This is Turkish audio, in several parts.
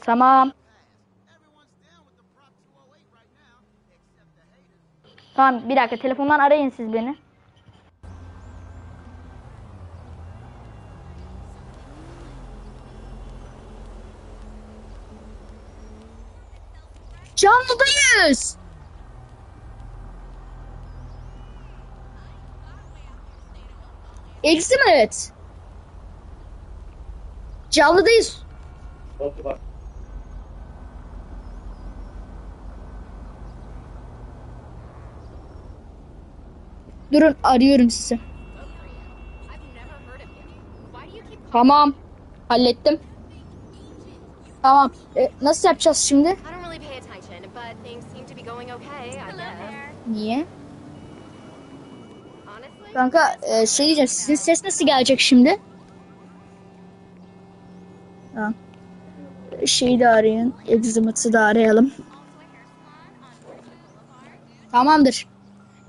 Tamam. Tamam bir dakika telefondan arayın siz beni. Canlıdayız. Exhibit. Canlıdayız. Durun arıyorum sizi. Tamam. Hallettim. Tamam. E, nasıl yapacağız şimdi? I Kanka e, şey diyeceğim. Sizin ses nasıl gelecek şimdi? Ha. Şeyi de arayın. Exhibit'ı da arayalım. Tamamdır.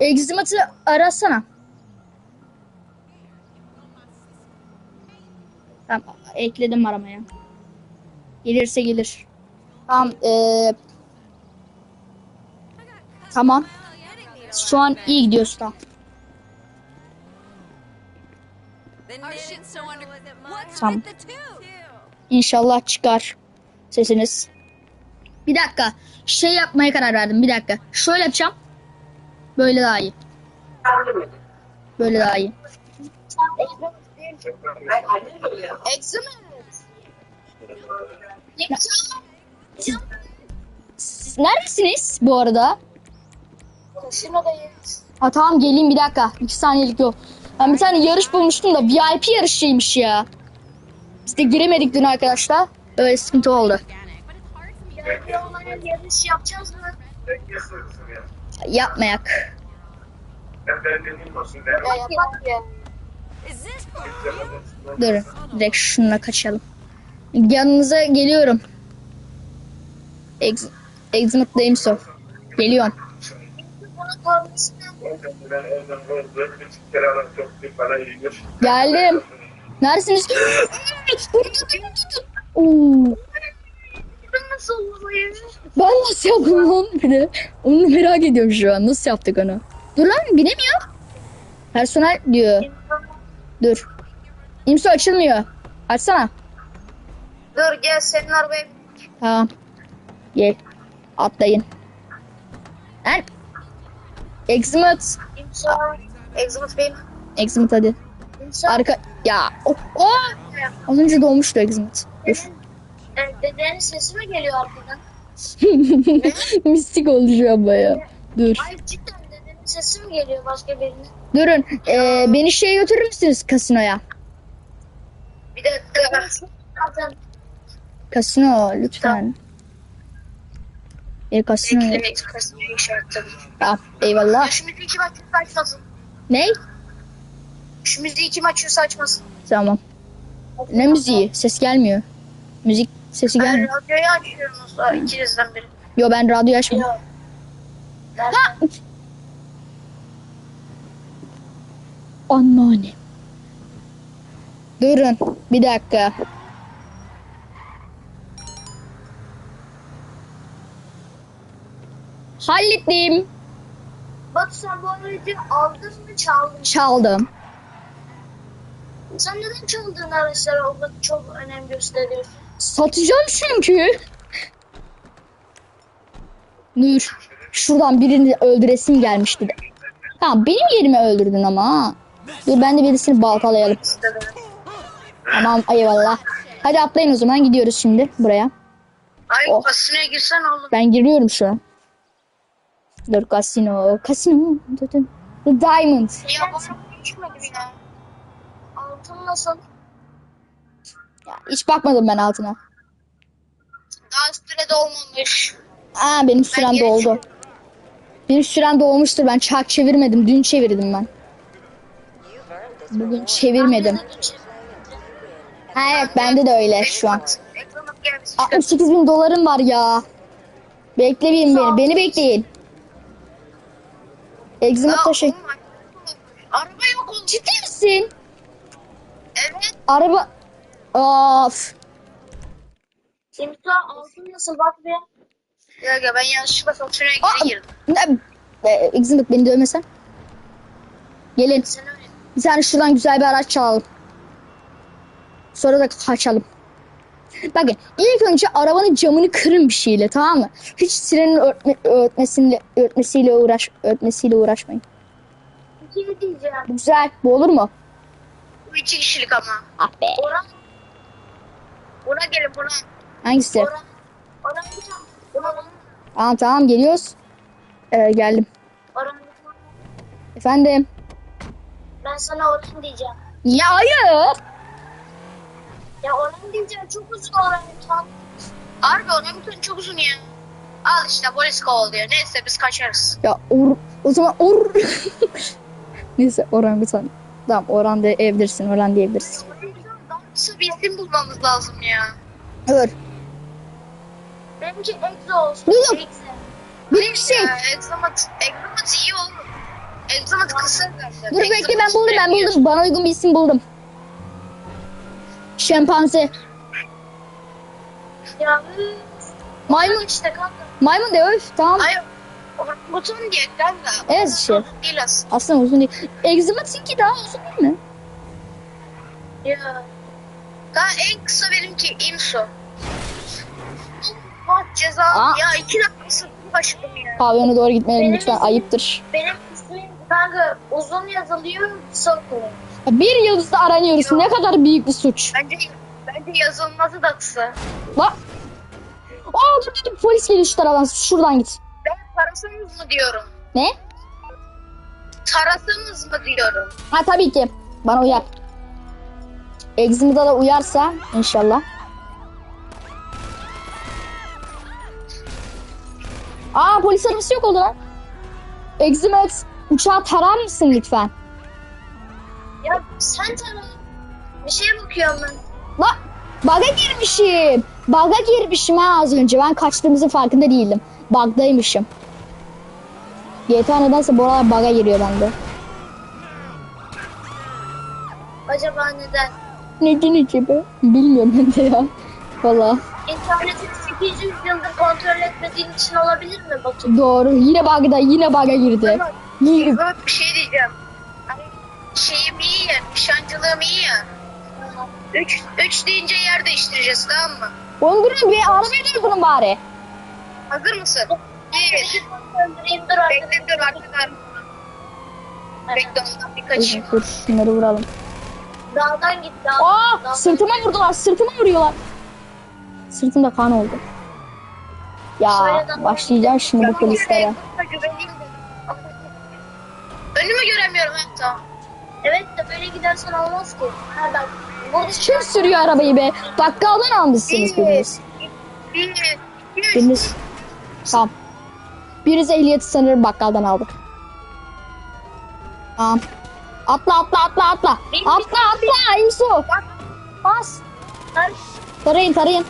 Exhibit'ı arasana. Tamam. Ekledim aramaya. Gelirse gelir. Tamam. E, tamam. Şu an iyi gidiyoruz tamam. Tamam. İnşallah çıkar sesiniz. Bir dakika. Şey yapmaya karar verdim. Bir dakika. Şöyle yapacağım. Böyle daha iyi. Böyle daha iyi. Siz Neredesiniz bu arada? Ha tamam geleyim bir dakika. İki saniyelik yol. Ben bir tane yarış bulmuştum da VIP yarışıymış ya. Biz de giremedik dün arkadaşlar. Öyle sıkıntı oldu. Yapmayak. Dur. Direkt şununla kaçalım. Yanınıza geliyorum. Ex Exit'dayım so. Geliyorum. Geldim. Neredesiniz? Ben nasıl yaptım bir de? Onu merak ediyorum şu an. Nasıl yaptık onu? Dur lan binemiyor. Personel diyor. Dur. İmso açılmıyor. Açsana. Dur gel senin arabaya Tamam. Gel. Atlayın. Lan. Eximut. Exodus benim. Eximut hadi. Arka. Ya. Oh. oh. Az önce doğmuştu Eximut. Dur. E, dedenin sesi mi geliyor arkadan? Mistik oldu şu an baya. Dur. Hayır cidden dedenin sesi mi geliyor başka birinin? Durun. Ee, beni şeye götürür müsünüz kasinoya? Bir dakika. Kasino lütfen. Kasino. beklemek kasmayı işaretledim. Tamam. Eyvallah. Şu müziği kim açıyorsa açmasın. Ne? Şu müziği kim açıyorsa açmasın. Tamam. Ne müziği? Ses gelmiyor. Müzik sesi Ben gelmiyor. radyoyu açıyorsunuz da ikinizden biri. Yo ben radyo açmadım. Yok. Ha! Anneanne. Durun bir dakika. Hallettim. Batu sen bu aracı aldın mı çaldın mı? Çaldım. Sen neden çaldığın araçlara o kadar çok önem gösteriyorsun? Satacağım çünkü. Dur. Şuradan birini öldüresim gelmişti de. Tamam benim yerime öldürdün ama ha. Dur ben de birisini baltalayalım. Tamam eyvallah. Hadi atlayın o zaman gidiyoruz şimdi buraya. Ay Oh. girsen oğlum. Ben giriyorum şu an. Dur kasino. Kasino. Dur, dur. The Diamond. Ya araba geçmedi ya. Altın nasıl? Ya, hiç bakmadım ben altına. Daha üstüne de olmamış. Aa benim sürem geri doldu. Benim sürem dolmuştur. Ben çark çevirmedim. Dün çevirdim ben. Bugün çevirmedim. Ha evet bende de öyle şu an. Ekrana gelmesin. 68 bin dolarım var ya. Bekleyin beni. Beni bekleyin. Egzima taşı. Araba yok oldu. Ciddi misin? araba... Of. Simsa altın nasıl bak be. Bir dakika ben yanlışlıkla faturaya geri girdim. ne? E, Eximlik beni dövmesen. Gelin. Bir tane şuradan güzel bir araç çalalım. Sonra da kaçalım. Bakın ilk önce arabanın camını kırın bir şeyle tamam mı? Hiç sirenin örtme, örtmesiyle, örtmesiyle uğraş örtmesiyle uğraşmayın. Bir şey diyeceğim. Güzel. Bu olur mu? Bu iki kişilik ama. Ah be. Orhan. Buna gelin buna. Hangisi? Orhan. Orhan. Tamam tamam geliyoruz. Ee, geldim. Orhan. Efendim. Ben sana Orhan diyeceğim. Ya hayır. Ya Orhan diyeceğim çok uzun Orhan lütfen. Harbi orangutan çok uzun ya. Al işte polis kovalıyor. Neyse biz kaçarız. Ya or, o zaman or. Neyse orangutan. Tamam Orhan de evdirsin. Orhan diyebilirsin. Daha kısa bir isim bulmamız lazım ya. Dur. Benimki Egzo olsun. Dur. Egzo. Bir şey. Examat, Examat iyi olur. Examat kısa. Dur bekle ben buldum ben buldum. Bana uygun bir isim buldum. Şempanze. Ya üf. Maymun. işte kanka. Maymun de öf tamam. Hayır. Orangutan diye kanka. Evet işte. Değil aslında. Aslında uzun değil. Exomatinki daha uzun değil mi? Ya. Daha en kısa benimki imso. Allah ceza. Aa. Ya iki dakika başladım ya. Pavyona doğru gitmeyelim Benim lütfen ayıptır. Benim kanka uzun yazılıyor. Kısa okunuyor. Bir yıldızda aranıyoruz. Ne kadar büyük bir suç. Bence bence yazılması da kısa. Bak. Aa dur dur, polis geliyor şu taraftan. Şuradan git. Ben tarasanız mı diyorum. Ne? Tarasanız mı diyorum. Ha tabii ki. Bana uyar. Exim'de da uyarsa inşallah. Aa polis arabası yok oldu lan. Eximex uçağı tarar mısın lütfen? Ya sen tara. Bir şeye bakıyorum ben. La baga girmişim. Baga girmişim ha az önce. Ben kaçtığımızın farkında değildim. Bug'daymışım. GTA nedense bu aralar baga giriyor bende. Acaba neden? Neden acaba? Bilmiyorum ben de ya. Valla. İnterneti 800 yıldır kontrol etmediğin için olabilir mi Batu? Doğru. Yine bug'da. Yine bug'a girdi. Yine- Ama bir şey diyeceğim. Şeyim iyi ya, nişancılığım iyi ya. Üç, üç deyince yer değiştireceğiz tamam mı? Oğlum durun bir arabayı durdurun bari. Hazır mısın? Bir. Dur. Bekle dur arkadan. Bekle ondan bir Dur, kaçayım. dur şunları vuralım. Dağdan git dağdan. Aa Dağdan. sırtıma vurdular. Sırtıma vuruyorlar. Sırtımda kan oldu. Ya başlayacağım şimdi bu polislere. Önümü göremiyorum hatta. Evet de böyle gidersen olmaz ki. Ha bak. Burada Kim sürüyor arabayı be? Bakkaldan almışsınız biriniz. Bir, bir, Biriniz. Tamam. Biriniz ehliyeti sanırım bakkaldan aldık. Tamam. Atla atla atla atla. Atla atla İmsu. Bas. Tarayın tarayın.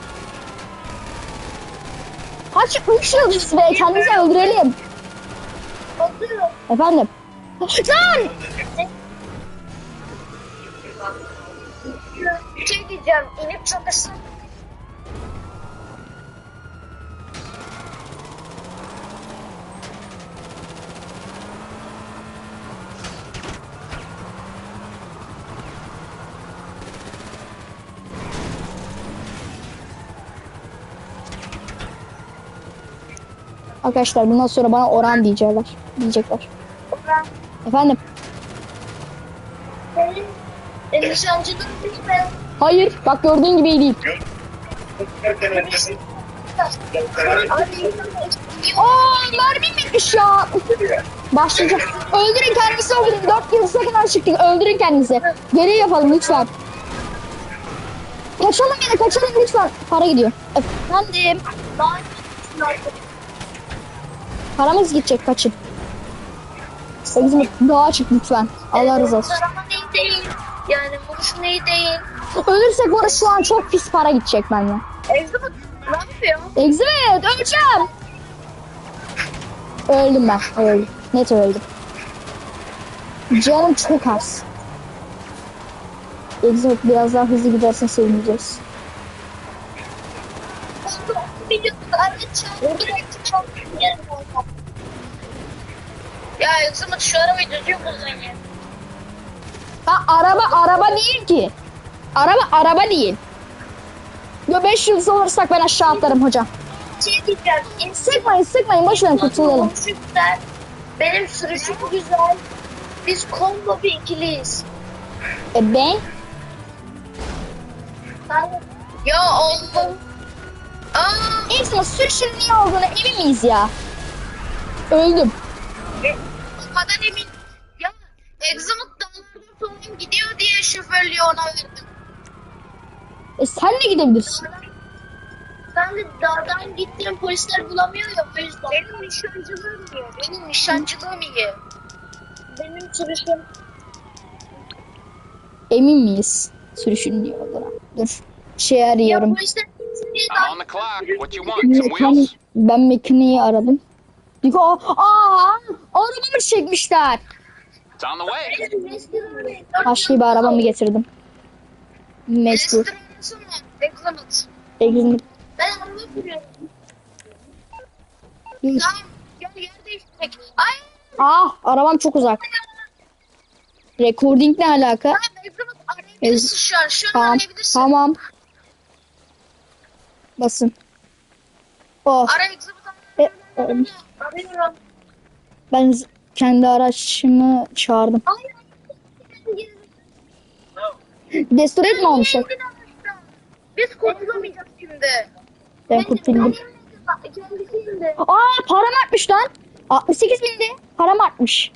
Kaç üç yıldız be kendimizi öldürelim. Efendim. Lan! bir şey diyeceğim. İnip çalışsın. Arkadaşlar bundan sonra bana oran diyecekler. Diyecekler. Orhan. Efendim. Senin e, mi? Hayır. Bak gördüğün gibi iyi değil. Abi Aa mermim bitmiş ya. Başlayacağım. Öldürün kendinizi öldürün. Dört yıldızına kadar çıktık. Öldürün kendinizi. Geri yapalım lütfen. Kaçalım yine kaçalım lütfen. Para gidiyor. Efendim. daha Paramız gidecek kaçın. Bizim dağa çık lütfen. Allah razı olsun. Değil. Yani vuruş neyi değil. Ölürsek arada şu an çok pis para gidecek benden. Mi? Ne yapıyor? Exit öleceğim. Öldüm ben. Öldüm. Net öldüm. Canım çok az. Exot biraz daha hızlı gidersen sevineceğiz. Biliyorum araç çarptı. Çok. Ya Zımıt şu arabayı düzgün kullan ya. Ha araba araba değil ki. Araba araba değil. Yo 5 yıldız olursak ben aşağı atlarım hocam. Şey diyeceğim. Sıkmayın sıkmayın boş verin kurtulalım. güzel. Benim sürüşüm güzel. Biz combo bir ikiliyiz. E ben Ben Ya oğlum. Aa, Exot sürüşün niye olduğunu emin miyiz ya? Öldüm. O kadar emin. Ya Eximut dağlardan falan gidiyor diye şoförlüğü ona verdim. E sen de gidebilirsin. Ben de dağdan gittim polisler bulamıyor ya o yüzden. Benim nişancılığım iyi. Benim nişancılığım iyi. Benim sürüşüm Emin miyiz? Sürüşün niye olduğuna. Dur. Şey ya arıyorum. polisler diye I'm on the clock. What you want? Some Mekan, wheels? ben mekaniği aradım. Digo, aa, çekmişler. On the way. Başka bir arabamı getirdim. Mecbur. Egzin- Ben araba sürüyorum. Tamam. Gel yer değiştirek. Ay. Ah, arabam çok uzak. Recording ne alaka? Arayabilirsin şu an. Şu an Tamam, arayabilirsin. tamam. Basın. Oh, Ara Eximut e, e, Arıyorum. Ben kendi araçımı çağırdım. Destroy mi olmuşlar? Biz kurtulamayacağız şimdi. Ben kurtuldum. Aa, param artmış lan. 68 bindi. Param artmış.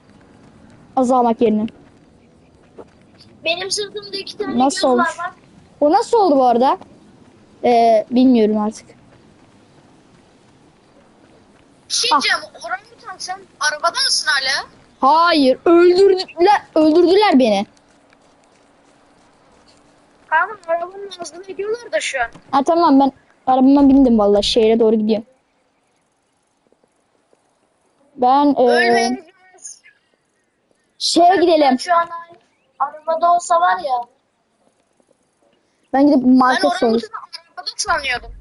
Azalmak yerine. Benim sırtımda iki tane Nasıl olmuş? var. O nasıl oldu bu arada? Ee, bilmiyorum artık. Bir şey Ah. Orangutan sen arabada mısın hala? Hayır, öldürdüler, öldürdüler beni. Kanka arabanın ağzını ediyorlar da şu an. Ha tamam ben arabama bindim vallahi şehre doğru gidiyorum. Ben ee, Ölmeyeceğiz. şeye gidelim. Şu an arabada olsa var ya. Ben gidip Ben market soruyorum. orangutanı arabada sanıyordum.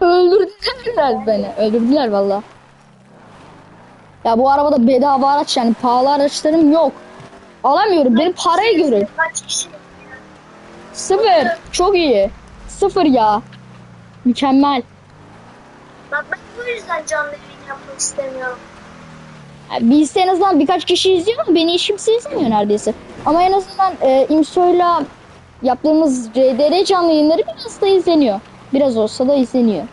Öldürdüler beni. Öldürdüler valla. Ya bu arabada bedava araç yani pahalı araçlarım yok. Alamıyorum. Benim. Kaç kişi? Sıfır. Çok iyi. Sıfır ya. Mükemmel. Bak ben bu yüzden canlı yayın yapmak istemiyorum. Yani biz en azından birkaç kişi izliyor ama beni hiç kimse izlemiyor neredeyse. Ama en azından e, İmso'yla yaptığımız RDR canlı yayınları biraz da izleniyor. Biraz olsa da izleniyor.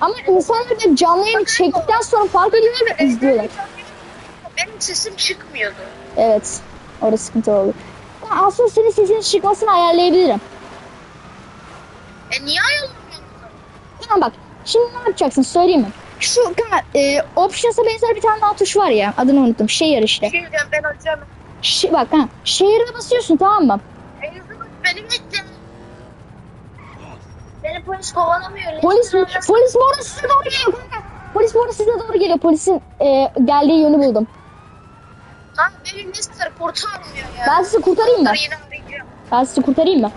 Ama insanlar da canlı yayını çektikten sonra fark ediyorlar ve izliyorlar. Benim sesim çıkmıyordu. Evet. Orada sıkıntı oldu. Ben aslında senin sesinin çıkmasını ayarlayabilirim. E niye ayarlamıyorsun? Tamam bak. Şimdi ne yapacaksın söyleyeyim mi? Şu kanka, e, Options'a benzer bir tane daha tuş var ya. Adını unuttum. Şehir işte. Diyeceğim ben hocam. Ş- bak ha. Şehirde basıyorsun tamam mı? Eximut benim gitti. Beni polis kovalamıyor. Polis arası- polis arada size doğru geliyor kanka. Polis arada size doğru geliyor. Polisin e, geldiği yönü buldum. Lan benim Mister kurtarmıyor ya. Ben sizi kurtarayım mı? Ben sizi kurtarayım mı?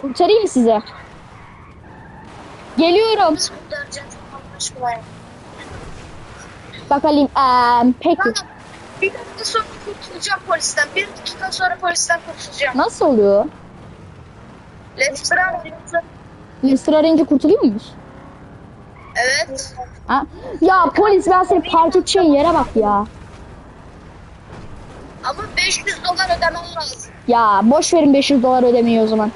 Kurtarayım mı size? Geliyorum. Ya. Bakalım. Eee peki. Kanka bir dakika sonra kurtulacağım polisten. Bir dakika sonra polisten kurtulacağım. Nasıl oluyor? Let's run. Lester arayınca kurtuluyor muyuz? Evet. Ha? Ya polis ben seni park edeceğin yere bak ya. Ama 500 dolar ödemem lazım. Ya boş verin 500 dolar ödemeyi o zaman.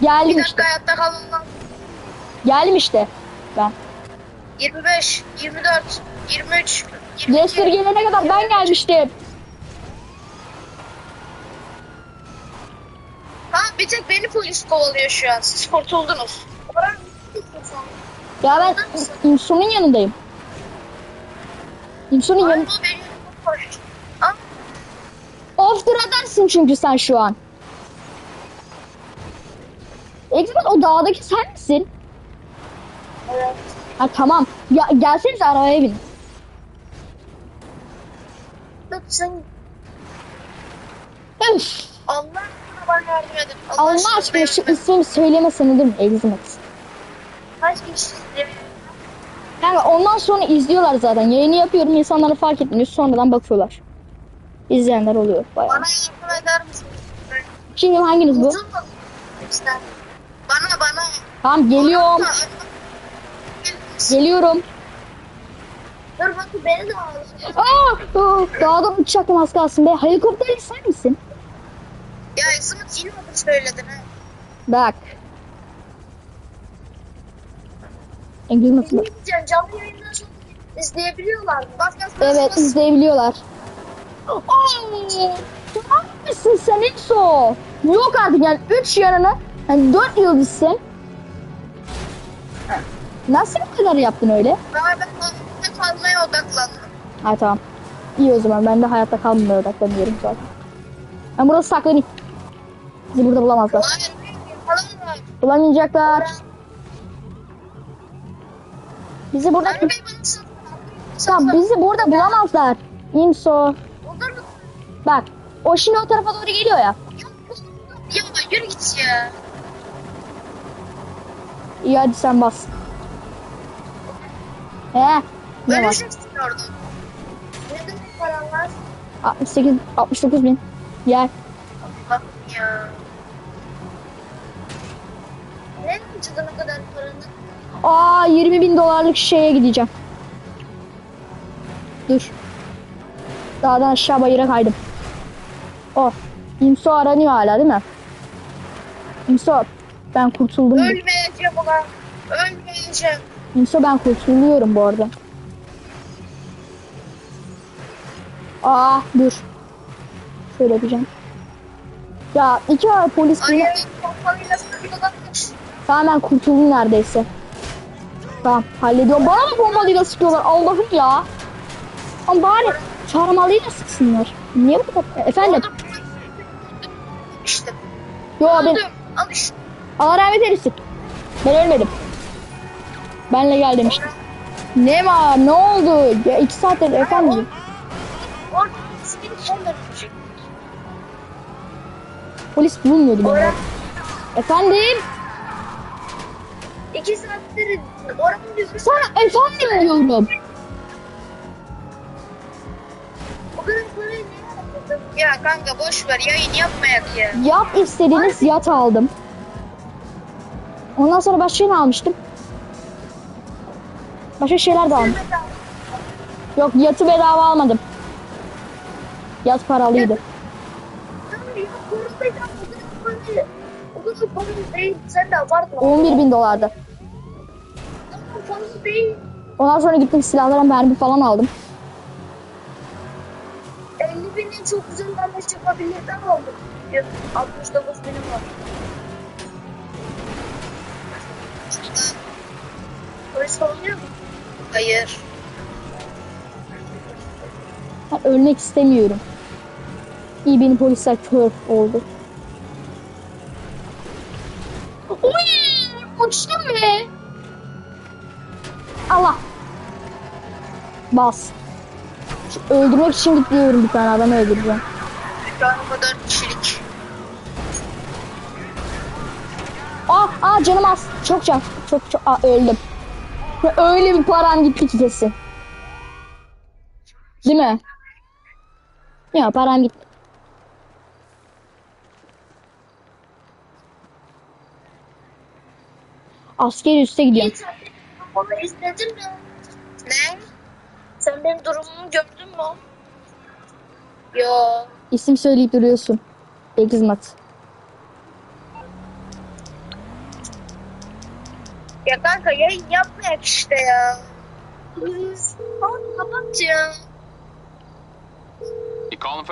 Bir Geldim dakika işte. hayatta kalmam lazım. Geldim işte. Ben. 25, 24, 23, 22. Lester gelene kadar ben gelmiştim. Ha bir tek beni polis kovalıyor şu an. Siz kurtuldunuz. Orhan? Ya ben İmsun'un yanındayım. İmsun'un yanı... Araba benim koş. Aa, Off the radarsın çünkü sen şu an. Expat o dağdaki sen misin? Evet. Ha tamam. Ya gelsenize arabaya bin. Egzat sen Üf. Allah bana yardım edin. Allah aşkına şu ismimi söylemesene değil mi? Exmat. Kaç kişi? Kanka ondan sonra izliyorlar zaten. Yayını yapıyorum insanlara fark etmiyor. Sonradan bakıyorlar. İzleyenler oluyor bayağı. Bana yardım eder misin? Şimdi hanginiz bu? Bana bana. Tamam geliyorum. Geliyorum. Dur bakın beni de al. Aa, aa, dağdan uçacaktım az kalsın be. Helikopter sen misin? Ya Eximit yine adı söyledin ha. Bak. Mı? Ne diyeceğim? Canlı yayından sonra izleyebiliyorlar mı? Evet izleyebiliyorlar. Aa, ne yapmışsın sen Exo? Yok artık yani 3 yanına yani 4 yıldızsın. Nasıl bu kadar yaptın öyle? Ben ben hayatta kalmaya odaklandım. Ha tamam. İyi o zaman ben de hayatta kalmamaya odaklanıyorum zaten. Ben burada saklanayım. Bizi burada bulamazlar. Bulamayacaklar. Bizi burada... Tamam bizi burada bulamazlar. İmso. Bak. O şimdi o tarafa doğru geliyor ya. Ya yürü git ya. İyi hadi sen bas. He. Ne var? Ne demek paran var? 68, 69 bin. Yer. Bak ya. O kadar paranı? Aa 20 bin dolarlık şeye gideceğim. Dur. Dağdan aşağı bayıra kaydım. Oh. İmso aranıyor hala değil mi? İmso ben kurtuldum. Ölmeyeceğim ulan. Ölmeyeceğim. İmso ben kurtuluyorum bu arada. Aa dur. Şöyle yapacağım. Ya iki ay polis. Ay pompalıyla sıkıyorlarmış. Tamam ben kurtuldum neredeyse. Tamam hallediyorum. Bana mı bombalıyla sıkıyorlar Allah'ım ya. Ama bari çarmalıyla sıksınlar. Niye bu kadar? Efendim? İşte. Yo ben. Al işte. Allah rahmet eylesin. Ben ölmedim. Benle gel demiştim. Ne var? Ne oldu? Ya iki saattir efendim. Polis bulmuyordu beni. Efendim? İki saattir oranın yüzü Sana efendim diyorum. o kadar parayı ne harcadın? Ya kanka boş ver yayın yapmayak ya. Yap istediğiniz yat aldım. Ondan sonra başka ne almıştım? Başka şeyler de aldım. Yok yatı bedava almadım. Yat paralıydı. Tamam ya korumayacağım o kadar parayı. Parayı değil. Sen de abartma. 11 bin dolardı. Değil. Ondan sonra gittim silahlara mermi falan aldım. 50 binin çok güzel damage yapabilirden aldım. 69 binim var. Polis oluyor mu? Hayır. Ben ölmek istemiyorum. İyi benim polisler kör oldu. Bas. Öldürmek için gidiyorum bir tane adamı öldüreceğim. An o kadar kişilik. Aa, aa canım az. Çok can. Çok çok. Aa öldüm. Ya Öyle bir param gitti ki kesin. Değil mi? Ya param gitti. Askeri üste gidiyorum. Durumumu izledin mi? Ne? Sen benim durumumu gördün mü? Yo. İsim söyleyip duruyorsun. Egizmat. Ya kanka yayın yapmayak işte ya. Tamam kapat ya. You calling for